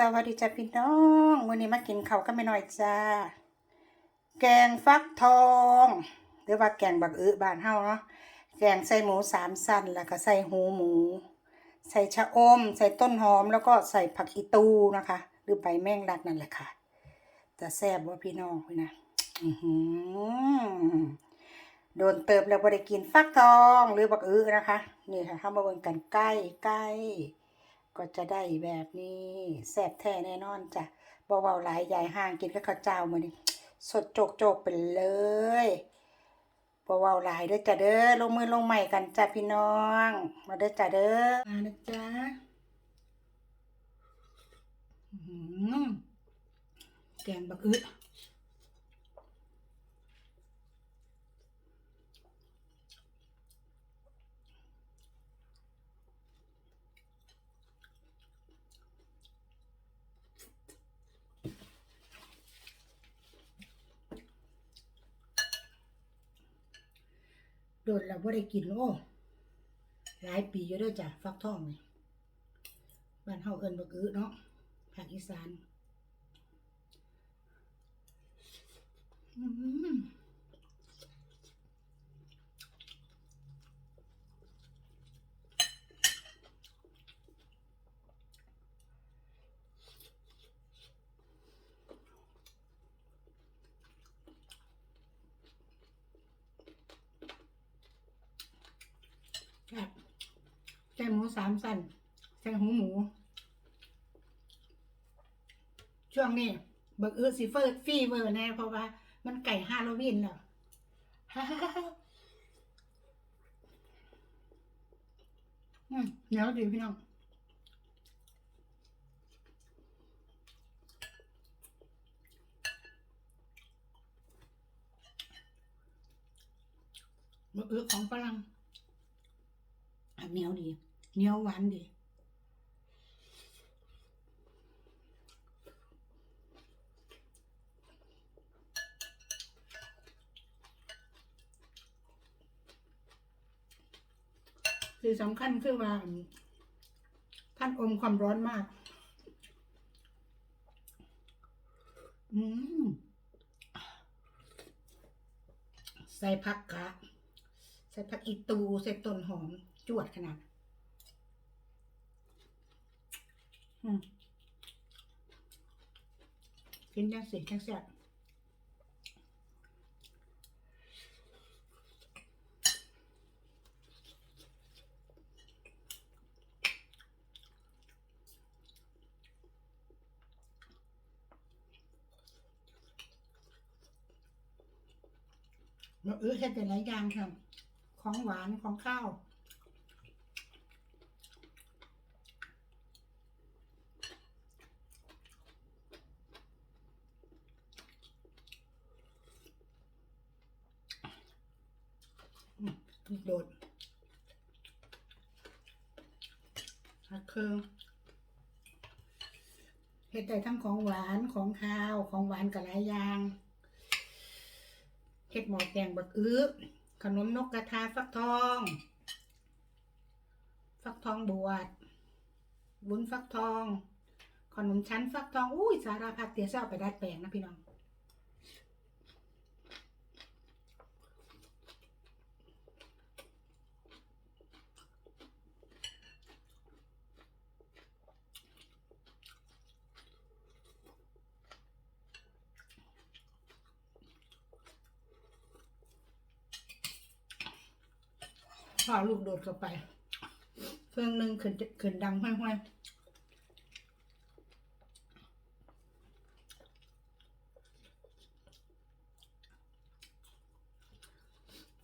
สวัสดีจ้าพี่น้องมื้อนี้มากินข้าวกันไม่น้อยจ้า แกงฟักทอง หรือว่าแกงบักอื้อบ้านเฮาเนาะ แกงใส่หมูสามสั้นแล้วก็ใส่หูหมู ใส่ชะอม ใส่ต้นหอมแล้วก็ใส่ผักอีตูนะคะ หรือใบแมงลักนั่นแหละค่ะ จะแซ่บว่าพี่น้องพี่นะโดนเติบแล้วบ่ได้กินฟักทอง หรือบักอื้อนะคะ นี่ค่ะเข้ามาเบิ่งกันใกล้ใกล้ ก็จะได้แบบนี้แซ่บแท้แน่นอนจ้ะบ่เว้าหลายใหญ่ห้างกินกับข้าวเจ้ามือนี้สดโจกโจกๆไปเลยบเว้าหลายเด้อจ้ะเด้อลงมือลงใหม่กันจ้ะพี่น้อง มาเด้อจ้ะเด้อมานะจ๊ะอื้อหือแกงบักอึ โดนแล้วบ่ได้กินโอ้หลายปีอยู่ด้วยจ้ะฟักทองนี่บ้านเฮาเอินบักอึเนาะภาคอีสาน อืมครับ ใส่หมูสามสั้นใส่หูหมู ช่วงนี้เบิกเออสิเฟิร์ฟีเวอร์แน่เพราะว่า มันไก่ฮาโลวีนแล้วอืมเหนียวดีพี่น้องเบิกเออของฝรั่งเหนียวดี เหนียวหวานดีสิ่งสำคัญคือว่าท่านอมความร้อนมาก อืม ใส่ผักกะ ใส่ผักอีตู ใส่ต้นหอม จวดขนาด อืม กินจังสิจังแซ่บเราเออเฮ็ดแต่หลายอย่างครับของหวานของข้าว อืมลูก โดดฮักเครื่องเฮ็ดได้ทั้งของหวานของข้าวของหวานกับหลายอย่างเห็ดหมอแกงบักอื้อขนมนกกระทาฟักทอง ฟักทองบวชบุญฟักทอง ขนมชั้นฟักทอง อุ้ยสารพัดเตี๋ยวเส้าไปดัดแปลงนะพี่น้อง พอลูกโดดเข้าไป เครื่องหนึ่งขึ้นขึ้นดังห้อยๆ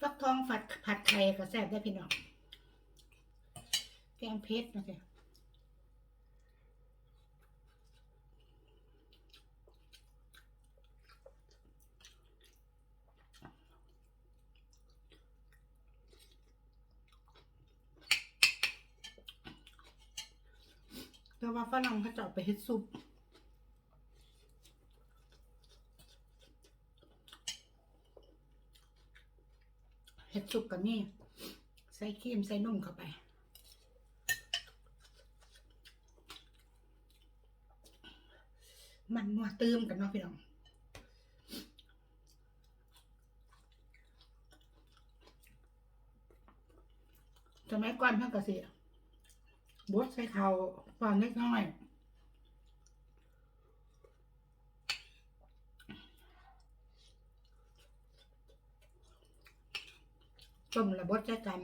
ฟักทองผัดผัดไข่ก็แซ่บได้พี่น้องแกงเพชรนะจ๊ะ ฝรั่งเขาจะเอาไปเฮ็ดซุปเฮ็ดซุปกับนี่ใส่ครีมใส่นมเข้าไปมันนัวตื้มกันเนาะพี่น้องสมัยก่อนเพิ่งกสิ บดใส่เขาฟอนเล็กน้อยต้มระบดใช้กัน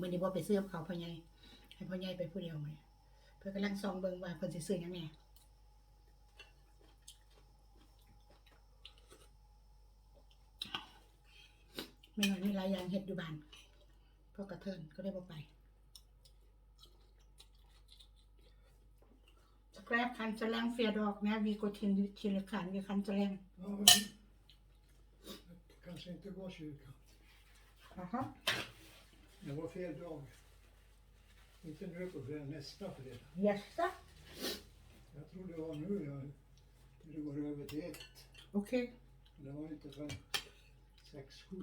มื่อนี้บ่ไปซื้อเขาพ่อใหญ่ ให้พ่อใหญ่ไปผู้เดียวไหมเพื่อกำลังซองเบิงว่าเพิ่นสิซื้อยังแหน่ไม่นอยมีหลายอย่างเฮ็ดอยู่บ้านพวกกระเทินก็ได้บ่ไปสแครปคันจะแรงเฟียดอกนะวีโกทินชิลคันวีคันจะแรง Ja, men jag kanske inte går kyrkan. อ่าฮะ Det var fel dag. Inte nu på fredag, nästa fredag. ยัสซะ Jag trodde det var nu jag, det går över till ett. โอเค Det var inte förrän sex, sju.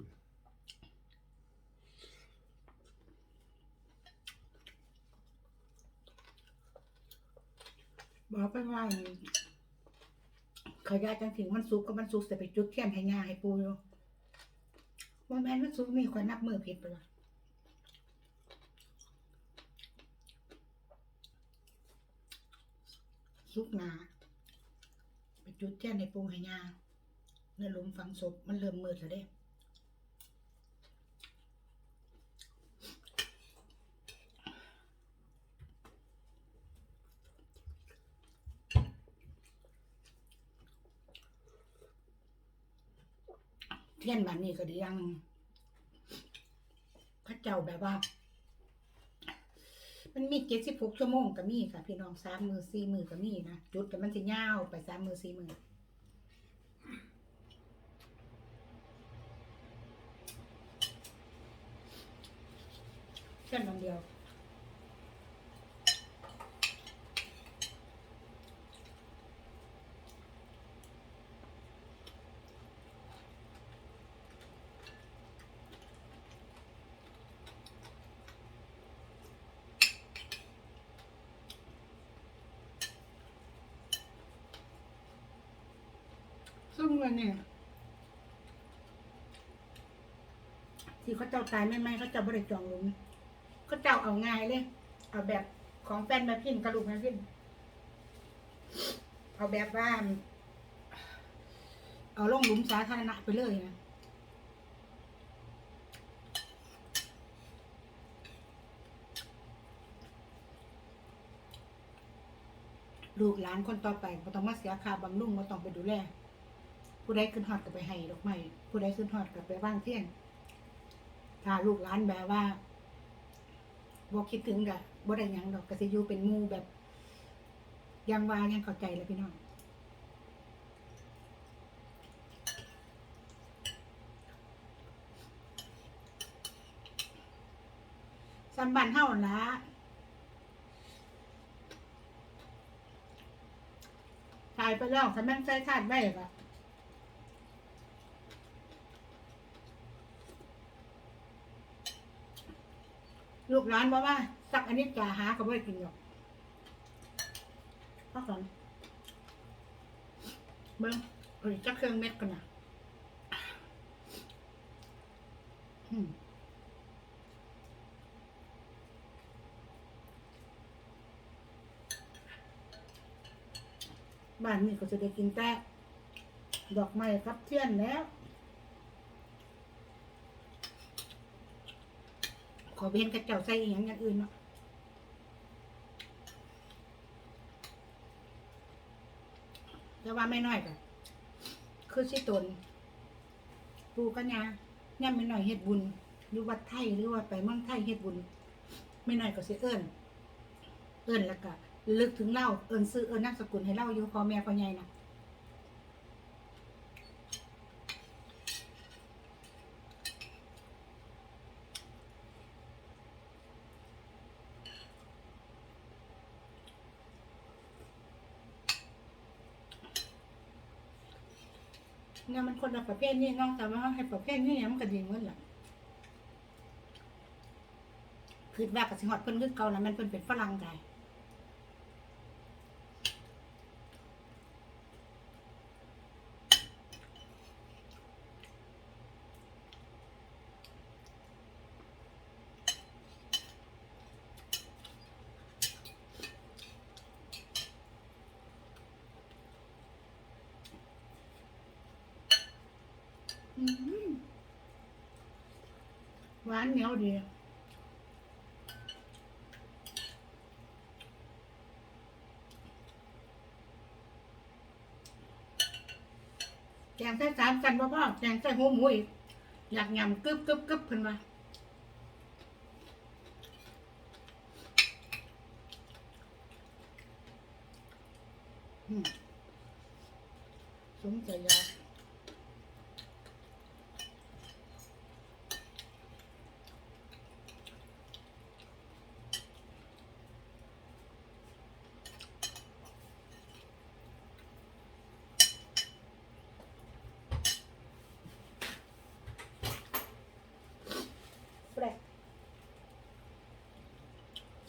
บอกไปว่าขอยาจังถึงมันสุกก็มันสุกแต่ไปจุดเทียนให้งาให้ปูอยู่ว่าแม่นมันสุกนี่ข่อยนับมือผิดไปละ สุกหนาไปจุดเทียนให้ปูให้งาในหลุมฝังศพมันเริ่มมืดแล้วเด้เทียนแบบนี้ก็ดีอยังพระเจ้าแบบว่า มันมีเจ็ดสิบหกชั่วโมงก็มีค่ะ พี่น้องสามมือสี่มือก็มีนะจุดแต่มันจะยาวไปสามมือสี่มือเช่นวันเดียว ซึ่งเงินเนี่ยที่เขาเจ้าตายไม่ไม่เขาเจ้าบริจองหลุมเขาเจ้าเอาง่ายเลย เอาแบบของแฟนม่พินกระลูกม่พินเอาแบบว่า เอาลงหลุมสาธารณะไปเลยนะลูกหลานคนต่อไปก็ต้องมาเสียค่าบำรุงก็ต้องไปดูแล ผู้ใดขึ้นฮอดก็ไปให้ดอกไม้ผู้ใดขึ้นฮอดก็ไปว่างเที่ยงถ้าลูกหลานแบบว่าบ่คิดถึงกะบ่ได้หยังดอกก็สิอยู่เป็นหมู่แบบยังว่ายังเข้าใจแล้วพี่น้องสำบันเฮาหั่นละถ่ายไปแล้วถ้าแม่นใส่คาดไว้ก็ ลูกหลานบอกว่าสักอันนี้จะหาก็ไม่กินหรอกพักก่อนเบิ้งเออจักเครื่องเม็ดกันนะบ้านนี้ก็จะได้กินแต่ดอกไม้ครับเทียนแล้ว ขอเห็นกระเจ้าใส่อีหยังอย่างอื่นเนาะแต่ว่าไม่น้อยก็คือสิตนปูกัญญาย่ำไม่น้อยเฮ็ดบุญอยู่วัดไทยหรือว่าไปเมืองไทยเฮ็ดบุญไม่น้อยก็สิเอิ้นเอิ้นแล้วก็ลึกถึงเล่าเอิ้นซื้อเอิ้นนามสกุลให้เล่าอยู่พ่อแม่พ่อใหญ่น่ะ เนี่ยมันคนละประเภทนี่น้องแต่ว่าให้ประเภทนี่ยังมันก็ดีเหมือนหล่ะคือว่ากับสิงหอดเพิ่นคือเก่านะมันเพิ่นเป็นฝรั่งได้ อืม หวานเหนียวดีแกงใส่สามกันพ่อพ่อแกงใส่หัวหมูอีกอยากยำกึบกึบกึบขึ้นมาอืมสมใจยา แปลก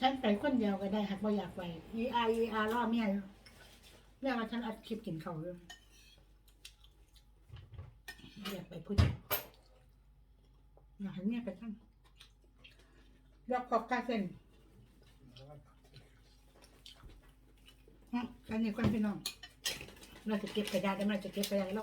ฉันไปคนเดียวก็ได้หากว่าอยากไป e r e r รอบเมียอยู่เรียกว่าฉันอัดคลิปกินเขาวอยู่อยากไปพูดอยากให้เมียไปทั้งยกขอบกาเส้นฮะอันนี้คนพี่น้องเราจะเก็บกระดาษได้ไหมเราจะเก็บกระดาษแล้ว